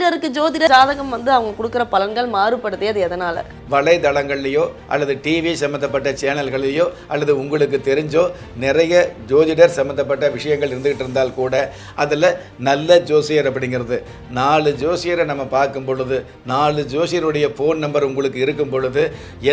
ஜோதிடருக்கு ஜோதிட ஜாதகம் வந்து அவங்க கொடுக்குற பலன்கள் மாறுபடுது அது எதனால? வலைதளங்கள்லையோ அல்லது டிவி சம்மந்தப்பட்ட சேனல்கள்லையோ அல்லது உங்களுக்கு தெரிஞ்சோ நிறைய ஜோதிடர் சம்மந்தப்பட்ட விஷயங்கள் இருந்துகிட்டு இருந்தால் கூட அதில் நல்ல ஜோசியர் அப்படிங்கிறது. நாலு ஜோசியரை நம்ம பார்க்கும் பொழுது நாலு ஜோசியருடைய ஃபோன் நம்பர் உங்களுக்கு இருக்கும் பொழுது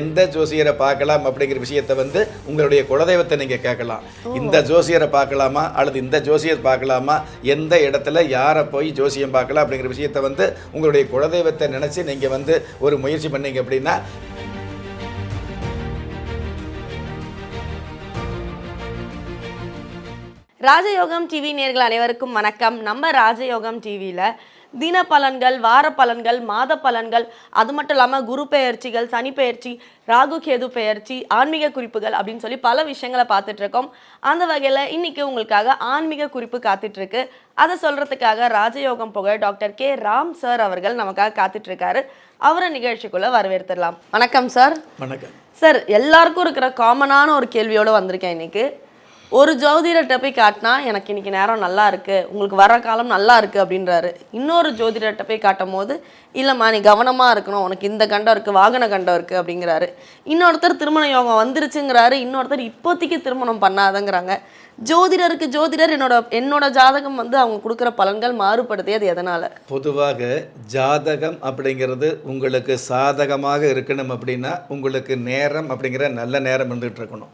எந்த ஜோசியரை பார்க்கலாம் அப்படிங்கிற விஷயத்தை வந்து உங்களுடைய குலதெய்வத்தை நீங்கள் கேட்கலாம். இந்த ஜோசியரை பார்க்கலாமா? அல்லது இந்த ஜோசியர் பார்க்கலாமா? எந்த இடத்துல யாரை போய் ஜோசியம் பார்க்கலாம் அப்படிங்கிற விஷயத்தை வந்து உங்களுடைய குலதெய்வத்தை நினச்சி நீங்கள் வந்து ஒரு முயற்சி பண்ணீங்க அப்படின்னா ராஜயோகம் டிவி நேர்கள் அனைவருக்கும் வணக்கம். நம்ம ராஜயோகம் டிவியில் தின பலன்கள் வார பலன்கள் மாத பலன்கள் அது மட்டும் இல்லாமல் குரு பெயர்ச்சிகள் சனி பெயர்ச்சி ராகு கேது பெயர்ச்சி ஆன்மீக குறிப்புகள் அப்படின்னு சொல்லி பல விஷயங்களை பார்த்துட்டு இருக்கோம் அந்த வகையில் இன்னைக்கு உங்களுக்காக ஆன்மீக குறிப்பு காத்துட்டு இருக்கு அதை சொல்றதுக்காக ராஜயோகம் புகழ் டாக்டர் கே. ராம் சார் அவர்கள் நமக்காக காத்துட்டு இருக்காரு அவரை நிகழ்ச்சிக்குள்ள வரவேற்றுடலாம் வணக்கம் சார். வணக்கம். சார் எல்லாருக்கும் இருக்கிற காமனான ஒரு கேள்வியோட வந்திருக்கேன் இன்னைக்கு. ஒரு ஜோதிடர்கிட்ட போய் காட்டினா எனக்கு இன்னைக்கு நேரம் நல்லா இருக்கு உங்களுக்கு வர காலம் நல்லா இருக்கு அப்படின்றாரு. இன்னொரு ஜோதிடர்கிட்ட போய் காட்டும் போது இல்லைம்மா நீ கவனமாக இருக்கணும் உனக்கு இந்த கண்டம் இருக்குது வாகன கண்டம் இருக்குது அப்படிங்கிறாரு. இன்னொருத்தர் திருமண யோகம் வந்துருச்சுங்கிறாரு இன்னொருத்தர் இப்போதைக்கு திருமணம் பண்ணாதங்கிறாங்க. ஜோதிடருக்கு ஜோதிடர் என்னோட என்னோட ஜாதகம் வந்து அவங்க கொடுக்குற பலன்கள் மாறுபடுது அது எதனால? பொதுவாக ஜாதகம் அப்படிங்கிறது உங்களுக்கு சாதகமாக இருக்கணும் அப்படின்னா உங்களுக்கு நேரம் அப்படிங்கிற நல்ல நேரம் இருந்துகிட்டு இருக்கணும்.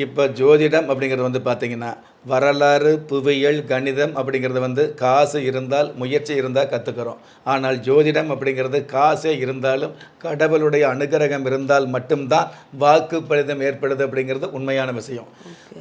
இப்போ ஜோதிடம் அப்படிங்கிறது வந்து பார்த்திங்கன்னா வரலாறு புவியியல் கணிதம் அப்படிங்கிறது வந்து காசு இருந்தால் முயற்சி இருந்தால் கற்றுக்கிறோம் ஆனால் ஜோதிடம் அப்படிங்கிறது காசே இருந்தாலும் கடவுளுடைய அனுகிரகம் இருந்தால் மட்டும்தான் வாக்கு பலிதம் ஏற்படுது அப்படிங்கிறது உண்மையான விஷயம்.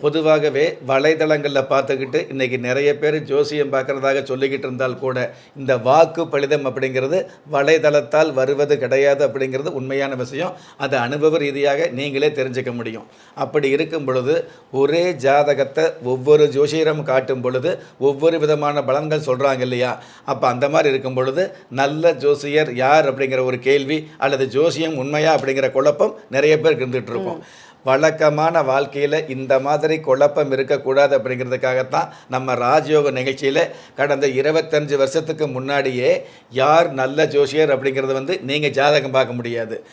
பொதுவாகவே வலைதளங்களில் பார்த்துக்கிட்டு இன்றைக்கி நிறைய பேர் ஜோசியம் பார்க்குறதாக சொல்லிக்கிட்டு இருந்தால் கூட இந்த வாக்கு பலிதம் அப்படிங்கிறது வலைதளத்தால் வருவது கிடையாது அப்படிங்கிறது உண்மையான விஷயம். அது அனுபவ ரீதியாக நீங்களே தெரிஞ்சுக்க முடியும். அப்படி இருக்கும் பொழுது ஒரே ஜாதகத்தை ஒவ்வொரு ஜோசியரும் காட்டும் பொழுது ஒவ்வொரு விதமான பலன்கள் சொல்கிறாங்க இல்லையா? அப்போ அந்த மாதிரி இருக்கும் பொழுது நல்ல ஜோசியர் யார் அப்படிங்கிற ஒரு கேள்வி அல்லது ஜோசியம் உண்மையா அப்படிங்கிற குழப்பம் நிறைய பேருக்கு இருந்துகிட்டு இருக்கும். வழக்கமான வாழ்க்கையில் இந்த மாதிரி குழப்பம் இருக்கக்கூடாது அப்படிங்கிறதுக்காகத்தான் நம்ம ராஜயோக நிகழ்ச்சியில் கடந்த இருபத்தஞ்சு வருஷத்துக்கு முன்னாடியே யார் நல்ல ஜோசியர் அப்படிங்கிறத வந்து நீங்கள் ஜாதகம் பார்க்க முடியாது.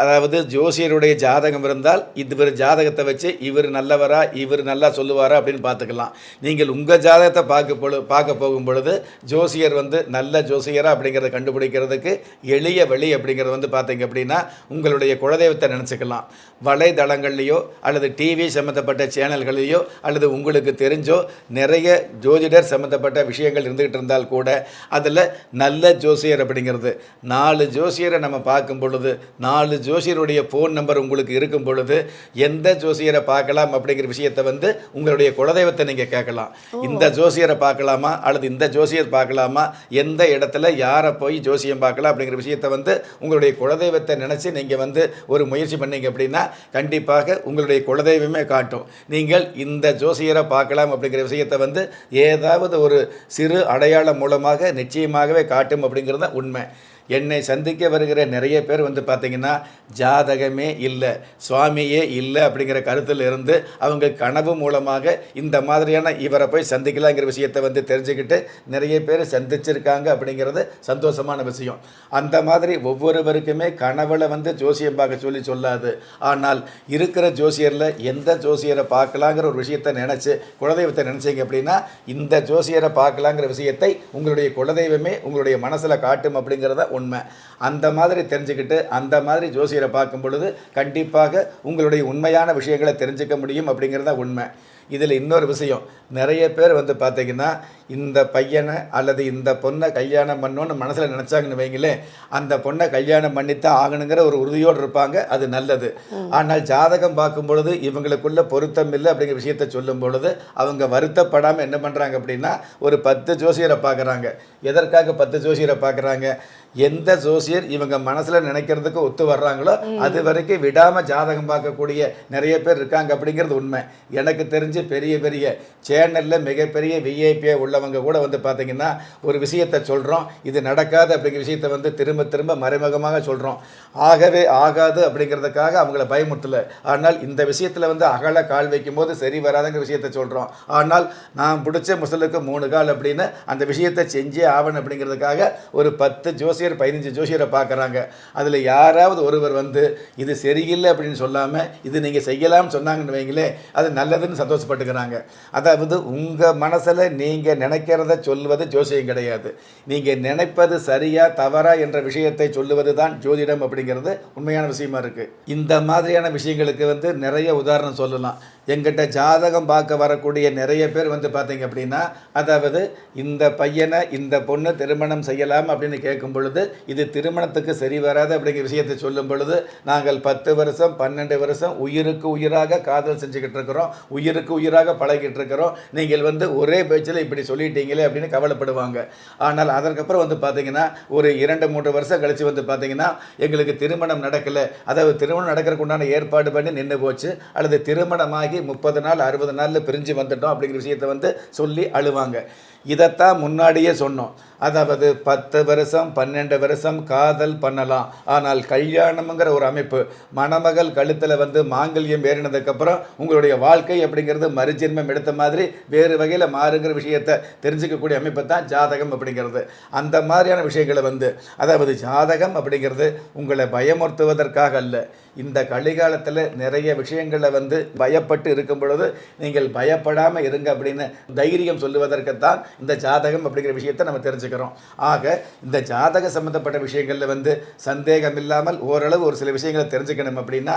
அதாவது ஜோசியருடைய ஜாதகம் இருந்தால் இவர் ஜாதகத்தை வச்சு இவர் நல்லவரா இவர் நல்லா சொல்லுவாரா அப்படின்னு பார்த்துக்கலாம். நீங்கள் உங்கள் ஜாதகத்தை பார்க்க பொழு பார்க்க போகும் பொழுது ஜோசியர் வந்து நல்ல ஜோசியரா அப்படிங்கிறத கண்டுபிடிக்கிறதுக்கு எளிய வழி அப்படிங்கிறது வந்து பார்த்தீங்க அப்படின்னா உங்களுடைய குலதெய்வத்தை நினச்சிக்கலாம். வலைதளங்கள்லையோ அல்லது டிவி சம்மந்தப்பட்ட சேனல்கள்லையோ அல்லது உங்களுக்கு தெரிஞ்சோ நிறைய ஜோதிடர் சம்மந்தப்பட்ட விஷயங்கள் இருந்துகிட்டு இருந்தால் கூட அதில் நல்ல ஜோசியர் அப்படிங்கிறது. நாலு ஜோசியரை நம்ம பார்க்கும் பொழுது நாலு ஜோசியருடைய ஃபோன் நம்பர் உங்களுக்கு இருக்கும் பொழுது எந்த ஜோசியரை பார்க்கலாம் அப்படிங்கிற விஷயத்தை வந்து உங்களுடைய குலதெய்வத்தை நீங்கள் கேட்கலாம். இந்த ஜோசியரை பார்க்கலாமா? அல்லது இந்த ஜோசியர் பார்க்கலாமா? எந்த இடத்துல யாரை போய் ஜோசியம் பார்க்கலாம் அப்படிங்கிற விஷயத்தை வந்து உங்களுடைய குலதெய்வத்தை நினச்சி நீங்கள் வந்து ஒரு முயற்சி பண்ணீங்க அப்படின்னா கண்டிப்பாக உங்களுடைய குலதெய்வமே காட்டும். நீங்கள் இந்த ஜோசியரை பார்க்கலாம் அப்படிங்கிற விஷயத்தை வந்து ஏதாவது ஒரு சிறு அடையாளம் மூலமாக நிச்சயமாகவே காட்டும் அப்படிங்கிறது தான் உண்மை. என்னை சந்திக்க வருகிற நிறைய பேர் வந்து பார்த்திங்கன்னா ஜாதகமே இல்லை சுவாமியே இல்லை அப்படிங்கிற கருத்தில் இருந்து அவங்க கனவு மூலமாக இந்த மாதிரியான இவரை போய் சந்திக்கலாங்கிற விஷயத்தை வந்து தெரிஞ்சுக்கிட்டு நிறைய பேர் சந்திச்சிருக்காங்க அப்படிங்கிறது சந்தோஷமான விஷயம். அந்த மாதிரி ஒவ்வொருவருக்குமே கனவுல வந்து ஜோசியம் பார்க்க சொல்லி சொல்லாது. ஆனால் இருக்கிற ஜோசியரில் எந்த ஜோசியரை பார்க்கலாங்கிற ஒரு விஷயத்தை நினச்சி குலதெய்வத்தை நினச்சிங்க அப்படின்னா இந்த ஜோசியரை பார்க்கலாங்கிற விஷயத்தை உங்களுடைய குலதெய்வமே உங்களுடைய மனசில் காட்டும் அப்படிங்கிறத உண்மை. அந்த மாதிரி தெரிஞ்சுக்கிட்டு அந்த மாதிரி ஜோசியரை பார்க்கும் பொழுது கண்டிப்பாக உங்களுடைய உண்மையான விஷயங்களை தெரிஞ்சுக்க முடியும் அப்படிங்கிறத உண்மை. இதில் இன்னொரு விஷயம் நிறைய பேர் வந்து பார்த்தீங்கன்னா இந்த பையனை அல்லது இந்த பொண்ணை கல்யாணம் பண்ணோன்னு மனசில் நினச்சாங்கன்னு வைங்களேன் அந்த பொண்ணை கல்யாணம் பண்ணித்தான் ஆகணுங்கிற ஒரு உறுதியோடு இருப்பாங்க அது நல்லது. ஆனால் ஜாதகம் பார்க்கும் பொழுது இவங்களுக்குள்ள பொருத்தம் இல்லை அப்படிங்கிற விஷயத்தை சொல்லும் பொழுது அவங்க வருத்தப்படாமல் என்ன பண்ணுறாங்க அப்படின்னா ஒரு பத்து ஜோசியரை பார்க்குறாங்க. எதற்காக பத்து ஜோசியரை பார்க்குறாங்க? எந்த ஜோசியர் இவங்க மனசில் நினைக்கிறதுக்கு ஒத்து வர்றாங்களோ அது வரைக்கும் விடாமல் ஜாதகம் பார்க்கக்கூடிய நிறைய பேர் இருக்காங்க அப்படிங்கிறது உண்மை. எனக்கு தெரிஞ்சு பெரிய பெரிய சேனலில் மிகப்பெரிய விஐபியாக உள்ளவங்க கூட வந்து பார்த்திங்கன்னா ஒரு விஷயத்தை சொல்கிறோம் இது நடக்காது அப்படிங்கிற விஷயத்தை வந்து திரும்ப திரும்ப மறைமுகமாக சொல்கிறோம் ஆகவே ஆகாது அப்படிங்கிறதுக்காக அவங்கள பயமுறுத்தல ஆனால் இந்த விஷயத்தில் வந்து அகல கால் வைக்கும்போது சரி வராதுங்கிற விஷயத்தை சொல்கிறோம் ஆனால் நான் பிடிச்ச முசலுக்கு மூணு கால் அப்படின்னு அந்த விஷயத்தை செஞ்சே ஆவணும் அப்படிங்கிறதுக்காக ஒரு பத்து ஜோசியர் பதினஞ்சு ஜோசியரை பார்க்குறாங்க. அதில் யாராவது ஒருவர் வந்து இது சரியில்லை அப்படின்னு சொல்லாமல் இது நீங்கள் செய்யலாம்னு சொன்னாங்கன்னு வைங்களே அது நல்லதுன்னு சந்தோஷப்பட்டுக்கிறாங்க. அதாவது உங்கள் மனசில் நீங்கள் நினைக்கிறத சொல்வது ஜோசியம் கிடையாது. நீங்கள் நினைப்பது சரியா தவறா என்ற விஷயத்தை சொல்லுவது தான் ஜோதிடம் அப்படிங்கிறது உண்மையான விஷயமா இருக்குது இந்த மாதிரியான விஷயங்களுக்கு வந்து நிறைய உதாரணம் சொல்லலாம். எங்கிட்ட ஜாதகம் பார்க்க வரக்கூடிய நிறைய பேர் வந்து பார்த்தீங்க அப்படின்னா அதாவது இந்த பையனை இந்த பொண்ணு திருமணம் செய்யலாம் அப்படின்னு கேட்கும் பொழுது இது திருமணத்துக்கு சரி வராது அப்படிங்கிற விஷயத்தை சொல்லும் பொழுது நாங்கள் பத்து வருஷம் பன்னெண்டு வருஷம் உயிருக்கு உயிராக காதல் செஞ்சுக்கிட்டு இருக்கிறோம் உயிருக்கு உயிராக பழகிட்டு இருக்கிறோம். நீங்கள் வந்து ஒரே பேச்சில் இப்படி சொல்லிட்டீங்களே அப்படின்னு கவலைப்படுவாங்க. ஆனால் அதற்கப்புறம் வந்து பார்த்தீங்கன்னா ஒரு இரண்டு மூன்று வருஷம் கழித்து வந்து பார்த்தீங்கன்னா எங்களுக்கு திருமணம் நடக்கலை. அதாவது திருமணம் நடக்கிறதுக்கு உண்டான ஏற்பாடு பண்ணி நின்று போச்சு. அல்லது திருமணமாக முப்பது நாள் அறுபது நாளில் பிரிஞ்சு வந்துட்டோம் அப்படிங்கிற விஷயத்தை வந்து சொல்லி அழுவாங்க. இதைத்தான் முன்னாடியே சொன்னோம். அதாவது பத்து வருஷம் பன்னெண்டு வருஷம் காதல் பண்ணலாம். ஆனால் கல்யாணம்ங்கிற ஒரு அமைப்பு மணமகள் கழுத்தில் வந்து மாங்கல்யம் ஏறினதுக்கப்புறம் உங்களுடைய வாழ்க்கை அப்படிங்கிறது மறுஜென்மம் எடுத்த மாதிரி வேறு வகையில் மாறுங்கிற விஷயத்தை தெரிஞ்சுக்கக்கூடிய அமைப்பு தான் ஜாதகம் அப்படிங்கிறது. அந்த மாதிரியான விஷயங்களை வந்து அதாவது ஜாதகம் அப்படிங்கிறது உங்களை பயமுறுத்துவதற்காக அல்ல. இந்த கலிகாலத்தில் நிறைய விஷயங்களை வந்து பயப்பட்டு இருக்கும் பொழுது நீங்கள் பயப்படாமல் இருங்க அப்படின்னு தைரியம் சொல்லுவதற்கு தான் இந்த ஜாதகம் அப்படிங்கிற விஷயத்தை நம்ம தெரிஞ்சுக்கிறோம். ஆக இந்த ஜாதக சம்மந்தப்பட்ட விஷயங்களில் வந்து சந்தேகம் இல்லாமல் ஓரளவு ஒரு சில விஷயங்களை தெரிஞ்சுக்கணும் அப்படின்னா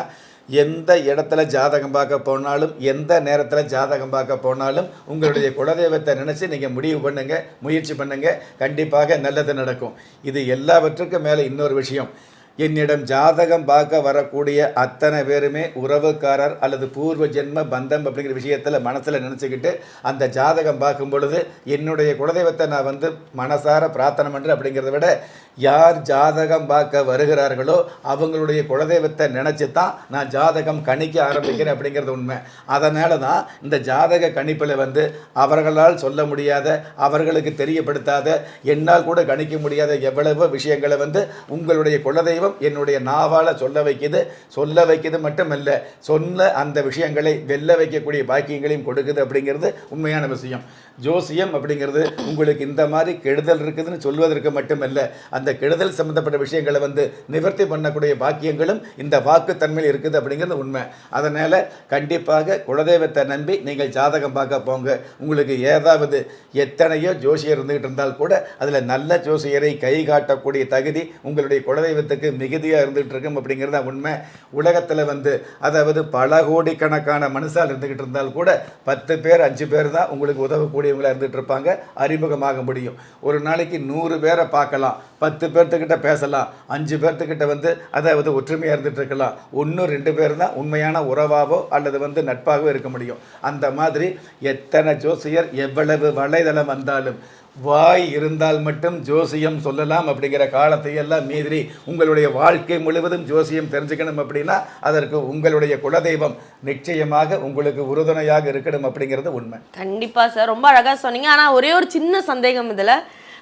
எந்த இடத்துல ஜாதகம் பார்க்க போனாலும் எந்த நேரத்தில் ஜாதகம் பார்க்க போனாலும் உங்களுடைய குலதெய்வத்தை நினச்சி நீங்கள் முடிவு பண்ணுங்கள் முயற்சி பண்ணுங்கள் கண்டிப்பாக நல்லது நடக்கும். இது எல்லாவற்றுக்கும் மேலே இன்னொரு விஷயம். என்னிடம் ஜாதகம் பார்க்க வரக்கூடிய அத்தனை பேருமே உறவுக்காரர் அல்லது பூர்வ ஜென்ம பந்தம் அப்படிங்கிற விஷயத்தில் மனசில் நினச்சிக்கிட்டு அந்த ஜாதகம் பார்க்கும் பொழுது என்னுடைய குலதெய்வத்தை நான் வந்து மனசார பிரார்த்தனை பண்ணுறேன் அப்படிங்கிறத விட யார் ஜாதகம் பார்க்க வருகிறார்களோ அவங்களுடைய குலதெய்வத்தை நினச்சி தான் நான் ஜாதகம் கணிக்க ஆரம்பிக்கிறேன் அப்படிங்கிறது உண்மை. அதனால தான் இந்த ஜாதக கணிப்பில் வந்து அவர்களால் சொல்ல முடியாத அவர்களுக்கு தெரியப்படுத்தாத என்னால் கூட கணிக்க முடியாத எவ்வளவு விஷயங்களை வந்து உங்களுடைய குலதெய்வம் என்னுடைய நாவால் சொல்ல வைக்குது சொல்ல வைக்குது மட்டுமல்ல சொன்ன அந்த விஷயங்களை வெல்ல வைக்கக்கூடிய பாக்கியங்களையும் கொடுக்குது அப்படிங்கிறது உண்மையான விஷயம். ஜோசியம் அப்படிங்கிறது உங்களுக்கு இந்த மாதிரி கெடுதல் இருக்குதுன்னு சொல்வதற்கு மட்டுமல்ல அந்த கெடுதல் சம்பந்தப்பட்ட விஷயங்களை வந்து நிவர்த்தி பண்ணக்கூடிய பாக்கியங்களும் இந்த வாக்குத்தன்மையில் இருக்குது அப்படிங்கிறது உண்மை. அதனால் கண்டிப்பாக குலதெய்வத்தை நம்பி நீங்கள் ஜாதகம் பார்க்க போங்க. உங்களுக்கு ஏதாவது எத்தனையோ ஜோசியர் இருந்துகிட்டு இருந்தால் கூட அதில் நல்ல ஜோசியரை கை காட்டக்கூடிய தகுதி உங்களுடைய குலதெய்வத்துக்கு மிகுதியாக இருந்துகிட்டு இருக்கும் அப்படிங்கிறது உண்மை. உலகத்தில் வந்து அதாவது பல கோடிக்கணக்கான மனுஷால் இருந்துக்கிட்டு இருந்தால் கூட பத்து பேர் அஞ்சு பேர் தான் உங்களுக்கு உதவக்கூடியவங்களாக இருந்துகிட்டு இருப்பாங்க. அறிமுகமாக முடியும். ஒரு நாளைக்கு நூறு பேரை பார்க்கலாம். பத்து பேர்த்துக்கிட்ட பேசலாம். அஞ்சு பேர்த்துக்கிட்ட வந்து அதாவது ஒற்றுமையாக இருந்துகிட்டு இருக்கலாம். ஒன்று ரெண்டு பேர் தான் உண்மையான உறவாகவோ அல்லது வந்து நட்பாகவோ இருக்க முடியும். அந்த மாதிரி எத்தனை ஜோசியர் எவ்வளவு வலைதளம் வந்தாலும் வாய் இருந்தால் மட்டும் ஜோசியம் சொல்லலாம் அப்படிங்கிற காலத்தை எல்லாம் மீறி உங்களுடைய வாழ்க்கை முழுவதும் ஜோசியம் தெரிஞ்சுக்கணும் அப்படின்னா அதற்கு உங்களுடைய குலதெய்வம் நிச்சயமாக உங்களுக்கு உறுதுணையாக இருக்கணும் அப்படிங்கிறது உண்மை. கண்டிப்பா சார். ரொம்ப அழகா சொன்னீங்க. ஆனா ஒரே ஒரு சின்ன சந்தேகம் இதுல.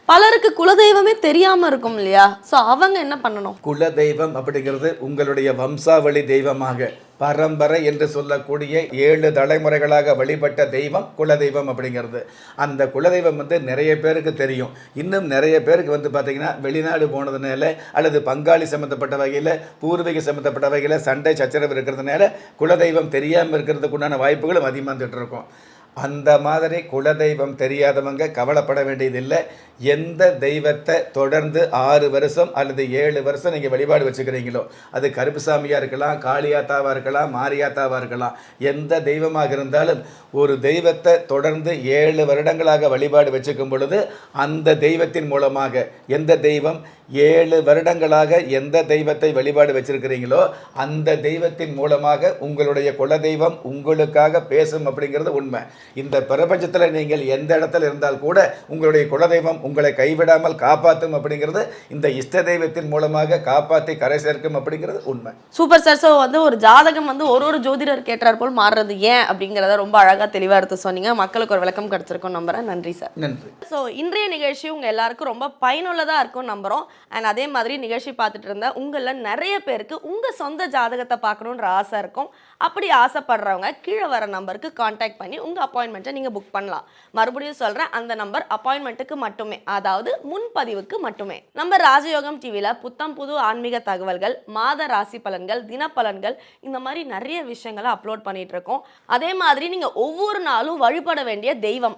பலருக்கு குலதெய்வமே தெரியாம இருக்கும் இல்லையா? சோ அவங்க என்ன பண்ணணும்? குல தெய்வம் அப்படிங்கிறது உங்களுடைய வம்சாவளி தெய்வமாக. பரம்பரை என்று சொல்லக்கூடிய ஏழு தலைமுறைகளாக வழிபட்ட தெய்வம் குலதெய்வம் அப்படிங்கிறது. அந்த குலதெய்வம் வந்து நிறைய பேருக்கு தெரியும். இன்னும் நிறைய பேருக்கு வந்து பார்த்திங்கன்னா வெளிநாடு போனதுனால அல்லது பங்காளி சம்மந்தப்பட்ட வகையில் பூர்வீக சம்மந்தப்பட்ட வகையில் சண்டை சச்சரவு இருக்கிறதுனால குலதெய்வம் தெரியாமல் இருக்கிறதுக்கு உண்டான வாய்ப்புகளும் அதிகமாக இருக்கும். அந்த மாதிரி குலதெய்வம் தெரியாதவங்க கவலைப்பட வேண்டியதில்லை. எந்த தெய்வத்தை தொடர்ந்து ஆறு வருஷம் அல்லது ஏழு வருஷம் நீங்கள் வழிபாடு வச்சுக்கிறீங்களோ அது கருப்புசாமியாக இருக்கலாம் காளியாத்தாவாக இருக்கலாம் மாரியாத்தாவாக இருக்கலாம் எந்த தெய்வமாக இருந்தாலும் ஒரு தெய்வத்தை தொடர்ந்து ஏழு வருடங்களாக வழிபாடு வச்சுக்கும் பொழுது அந்த தெய்வத்தின் மூலமாக எந்த தெய்வம் ஏழு வருடங்களாக எந்த தெய்வத்தை வழிபாடு வச்சிருக்கிறீங்களோ அந்த தெய்வத்தின் மூலமாக உங்களுடைய குலதெய்வம் உங்களுக்காக பேசும் அப்படிங்கிறது உண்மை. இந்த பிரபஞ்சத்தில் நீங்கள் எந்த இடத்துல இருந்தால் கூட உங்களுடைய குலதெய்வம் உங்களை கைவிடாமல் காப்பாற்றும் அப்படிங்கிறது இந்த இஷ்ட தெய்வத்தின் மூலமாக காப்பாற்றி கரை சேர்க்கும் அப்படிங்கிறது உண்மை. சூப்பர் சார் ஸோ வந்து ஒரு ஜாதகம் வந்து ஒரு ஒரு ஜோதிடர் கேட்டார் போல் மாறுறது ஏன் அப்படிங்கிறத ரொம்ப அழகாக தெளிவாக எடுத்து சொன்னீங்க. மக்களுக்கு ஒரு விளக்கம் கிடைச்சிருக்கும் நம்புறேன். நன்றி சார் நன்றி. ஸோ இன்றைய நிகழ்ச்சி உங்கள் எல்லாருக்கும் ரொம்ப பயனுள்ளதாக இருக்கும் நம்புகிறோம் அண்ட் அதே மாதிரி நிகழ்ச்சி பார்த்துட்டு இருந்த உங்களில் நிறைய பேருக்கு உங்கள் சொந்த ஜாதகத்தை பார்க்கணுன்ற ஆசை இருக்கும். அப்படி ஆசைப்படுறவங்க கீழே வர நம்பருக்கு காண்டாக்ட் பண்ணி உங்கள் அப்பாயின்மெண்ட்டை நீங்கள் புக் பண்ணலாம். மறுபடியும் சொல்கிறேன் அந்த நம்பர் அப்பாயின்மெண்ட்டுக்கு மட்டுமே. அதாவது முன்பதிவுக்கு மட்டுமே. நம்ம ராஜயோகம் டிவியில் புத்தம் புது ஆன்மீக தகவல்கள் மாத ராசி பலன்கள் தினப்பலன்கள் இந்த மாதிரி நிறைய விஷயங்களை அப்லோட் பண்ணிகிட்ருக்கோம் அதே மாதிரி நீங்கள் ஒவ்வொரு நாளும் வழிபட வேண்டிய தெய்வம்.